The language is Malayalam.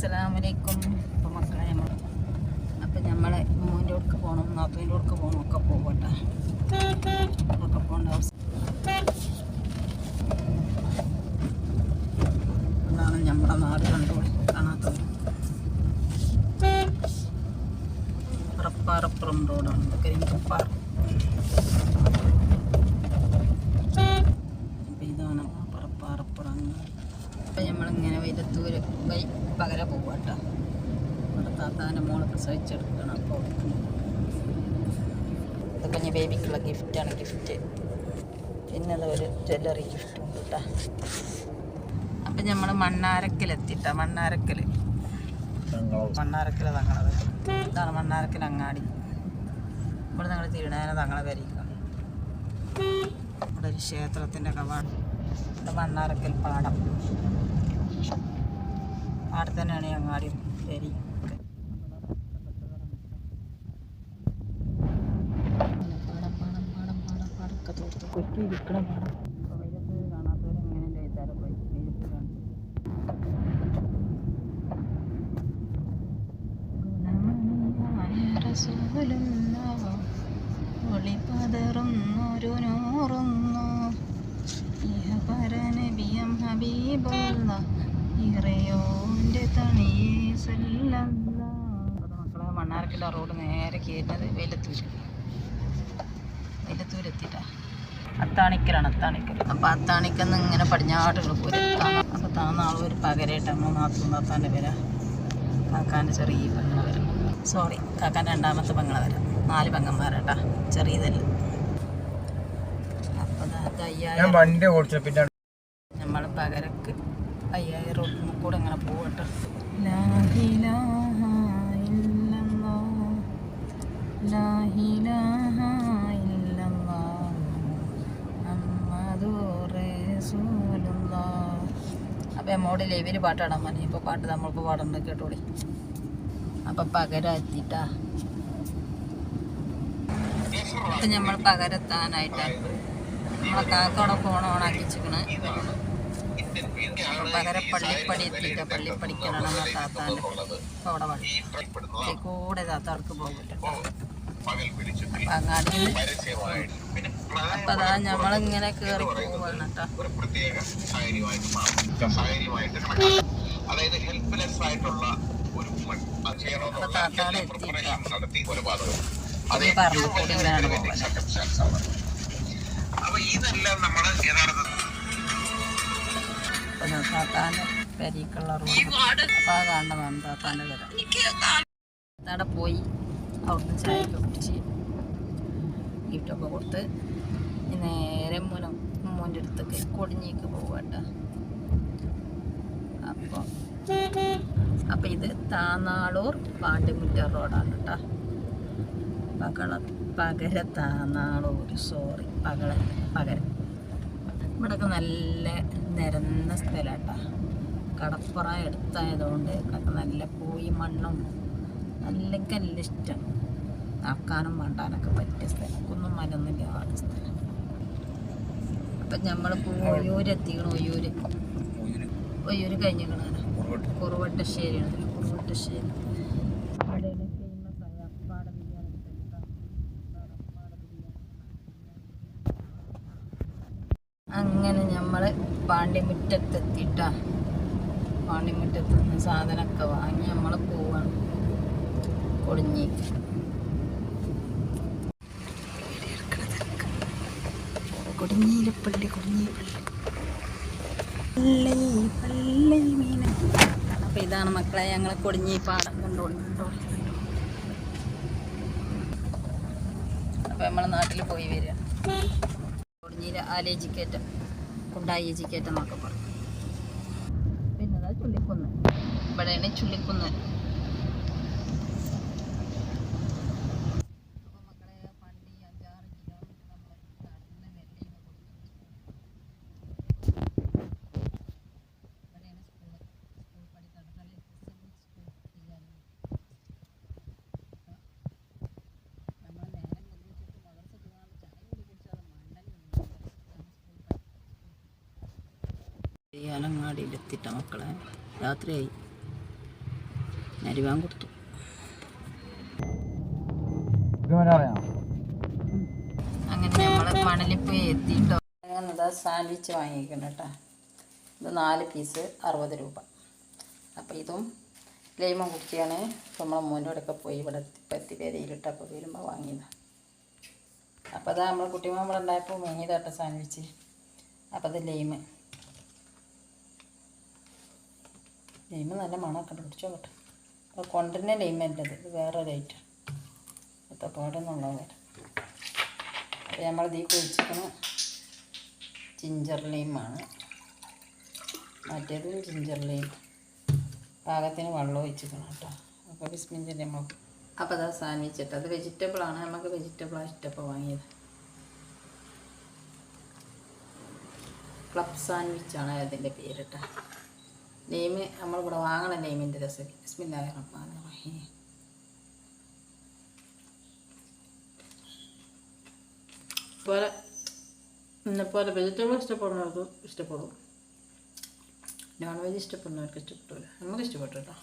അസ്സലാമലൈക്കും. അപ്പം മക്കളെ നമ്മൾ അപ്പം നമ്മൾ മോന്റെ അടുക്ക് പോകണം നാത്തൂന്റെ അടുക്ക് പോകണം ഒക്കെ പോകട്ടെ ഒക്കെ പോകേണ്ട അവസ്ഥ. അതാണ് നമ്മുടെ നാട് കണ്ടുപിടി കാണാത്തത്. പറപ്പാറപ്പുറം റോഡാണ്. കരിങ്കപ്പാറ അപ്പം ഇതാണ് പറപ്പാറപ്പുറം. അപ്പം നമ്മളിങ്ങനെ വൈലത്തൂര് വൈ പകര പോവട്ടോ ഇവിടെ താത്താന്റെ മോളെ പ്രസവിച്ചെടുക്കണം അപ്പോൾ ഇതൊക്കെ ഞാൻ ബേബിക്കുള്ള ഗിഫ്റ്റാണ് ഗിഫ്റ്റ് പിന്നെ അത് ഒരു ജ്വല്ലറി ഗിഫ്റ്റ് കേട്ടോ അപ്പം നമ്മൾ മണ്ണാരക്കലെത്തിട്ട മണ്ണാരക്കൽ മണ്ണാരക്കല തങ്ങളത് ഇതാണ് മണ്ണാരക്കൽ അങ്ങാടി. ഇവിടെ ഞങ്ങൾ തിരുണേന തങ്ങളെ വരിക്കാം ഇവിടെ ഒരു ക്ഷേത്രത്തിന്റെ കവാടം. ഇവിടെ മണ്ണാരക്കൽ പാടം. പാടത്ത് തന്നെയാണ് ഈ ശരി കൊറ്റി നൂറുന്നു. ഇഹപരനബിയം ഹബീബുള്ള. മക്കളെ മണ്ണാർക്കില്ല റോഡ് നേരെ കയറുന്നത് വെയിലത്തൂര്. വെയിലത്തൂരെത്തിട്ടാ. അത്താണിക്കലാണ് അത്താണിക്കൽ. അപ്പൊ അത്താണിക്കന്ന് ഇങ്ങനെ പടിഞ്ഞാട്ടുകൾ പോലെ അപ്പൊ താന്നാൾ ഒരു പകരമായിട്ട് നമ്മൾ നാത്തും താത്താന്റെ പേരാ. കാക്കാന്റെ ചെറിയ പെങ്ങളെ വരാം സോറി കാക്കാന്റെ രണ്ടാമത്തെ പെങ്ങളെ വരാം നാല് പെങ്ങന്മാരാട്ടാ ചെറിയതല്ല. അപ്പൊ അയ്യായിരം വണ്ടി ഓടിച്ചു പിന്നെ നമ്മൾ പകരക്ക് അയ്യായിരം റോഡിൽ കൂടെ ഇങ്ങനെ പോകട്ടെ. അപ്പം എമ്മോട് ലൈവിൽ പാട്ടാടാൻ പറഞ്ഞു. ഇപ്പോൾ പാട്ട് നമ്മൾക്ക് പാടണ്ട കേട്ടോളി അപ്പം പകരത്തിട്ടാ ഇപ്പം നമ്മൾ പകരെത്താനായിട്ടാണ് നമ്മളെ കാക്കോടെ ഫോൺ ഓണാക്കി വെച്ചിക്കണ് പകരം പള്ളിപ്പടി എത്തിയിട്ട് പള്ളിപ്പടിക്കലാണ് നമ്മളെ താത്താന്റെ അവിടെ വഴി കൂടെ താത്താർക്ക് പോകില്ല അപ്പം അങ്ങാടി അപ്പം അതാ ഞമ്മളിങ്ങനെ കയറി പോവാണ് കേട്ടോ. അതായത് ഹെൽപ്ലെസ് ആയിട്ടുള്ള ഒരു വുമൺ അത് ചെയ്യണമെന്നുള്ള അപ്പൊ നടത്തി കൊലപാതകം. അത് ഇതെല്ലാം നമ്മൾ യഥാർത്ഥത്തിൽ അപ്പം താത്താന്റെ പെരീക്കുള്ള റോഡ് അപ്പം ആ കാണുന്നതാണ് താത്താന്റെ പേര. അവിടെ പോയി അവിടുന്ന് ചായയൊക്കെ കുടിച്ച് ഗിഫ്റ്റൊക്കെ കൊടുത്ത് നേരെ മുനം മോന്റെ അടുത്തേക്ക് കൊടിഞ്ഞേക്ക് പോവാട്ട. അപ്പോൾ അപ്പം ഇത് താന്നാളൂർ പാണ്ടിമുറ്റ റോഡാണ് കേട്ടോ. പകള പകര താന്നാളൂർ സോറി പകള പകര. ഇവിടെയൊക്കെ നല്ല നിരന്ന സ്ഥലമാട്ടാ. കടപ്പുറ എടുത്തായതുകൊണ്ട് ഇവിടെയൊക്കെ നല്ല പോയി മണ്ണും നല്ല കല്ലിഷ്ടം നടക്കാനും മണ്ടാനൊക്കെ പറ്റിയ സ്ഥലം. കുന്നും മലൊന്നുമില്ലാത്ത സ്ഥലം. അപ്പം നമ്മൾ ഒയ്യൂരെത്തിക്കണം ഒയ്യൂര് ഒയ്യൂര് കഴിഞ്ഞിരിക്കണ കുറുവട്ടശ്ശേരിയാണ്. കുറുവട്ടശ്ശേരി. പാണ്ടിമുറ്റത്തെത്തിട്ടാ പാണ്ടിമുറ്റത്ത് നിന്ന് സാധനമൊക്കെ വാങ്ങി നമ്മൾ പോവാണ്. കൊടിഞ്ഞി കൊടിഞ്ഞീലപ്പള്ളി കൊടിഞ്ഞീപ്പള്ളി പള്ളി മീന. അപ്പൊ ഇതാണ് മക്കളെ ഞങ്ങൾ കൊടിഞ്ഞി പാടം കണ്ടുകൊണ്ടോ അപ്പൊ നമ്മളെ നാട്ടിൽ പോയി വരിക. കൊടിഞ്ഞിയിലെ ആലേജിക്കേറ്റം കുണ്ടായി എജിക്കേറ്റം എന്നൊക്കെ പറയും പിന്നെ ചുള്ളിക്കുന്ന്? ഇവിടെയാണ് ചുള്ളിക്കുന്ന്. ചെയ്യാനങ്ങാടിയിലെത്തിട്ട മക്കളെ രാത്രിയായി. അരിവാൻ കൊടുത്തു. അങ്ങനെ നമ്മൾ മണലിപ്പോയി എത്തിയിട്ടോ. അങ്ങനെ ഇതാ സാൻഡ്വിച്ച് വാങ്ങിക്കണം കേട്ടോ. ഇത് നാല് പീസ് അറുപത് രൂപ. അപ്പോൾ ഇതും ലൈമ കുടിക്കുകയാണ് ഇപ്പം നമ്മളെ മോന്റെ പോയി ഇവിടെ പത്തി പേരയിലിട്ടപ്പോൾ വരുമ്പോൾ വാങ്ങിയതാണ് അപ്പോൾ അതാ നമ്മൾ കുട്ടിമാൻ ഇവിടെ ഉണ്ടായപ്പോൾ വാങ്ങിയതാട്ടോ സാൻഡ്വിച്ച്. അപ്പോൾ അത് ലൈമ്. ലൈമ് നല്ല മണമൊക്കെ കുടിച്ചോ കേട്ടോ അപ്പോൾ കൊണ്ടുതന്നെ ലൈമല്ല ഇത് ഇത് വേറൊരു ഐറ്റം ഒത്തപ്പാടെന്നുള്ള വരാം. അപ്പോൾ നമ്മൾ ഇതിൽ കുഴിച്ചിരിക്കണ ജിഞ്ചർ ലൈമാണ് മറ്റേതും ജിഞ്ചർ ലൈം പാകത്തിന് വെള്ളം ഒഴിച്ചിരിക്കണം കേട്ടോ. അപ്പോൾ ബിസ്മിന്റെ നമ്മൾ അപ്പോൾ അതാ സാൻഡ്വിച്ച് അത് വെജിറ്റബിളാണ് നമുക്ക് വെജിറ്റബിളാണ് ഇഷ്ടപ്പോൾ വാങ്ങിയത്. ക്ലബ് സാൻഡ്വിച്ചാണ് അതിന്റെ പേരിട്ട നെയ്മ് നമ്മളിവിടെ വാങ്ങണ നെയ്മിന്റെ രസം. ബിസ്മില്ലാഹി റഹ്മാൻ റഹീം പോലെ എന്നെപ്പോലെ വെജിറ്റബിൾ ഇഷ്ടപ്പെടുന്നവർക്ക് ഇഷ്ടപ്പെടും. നോൺ വെജ് ഇഷ്ടപ്പെടുന്നവർക്ക് ഇഷ്ടപ്പെട്ടില്ല നമുക്ക് ഇഷ്ടപ്പെട്ടു കേട്ടോ.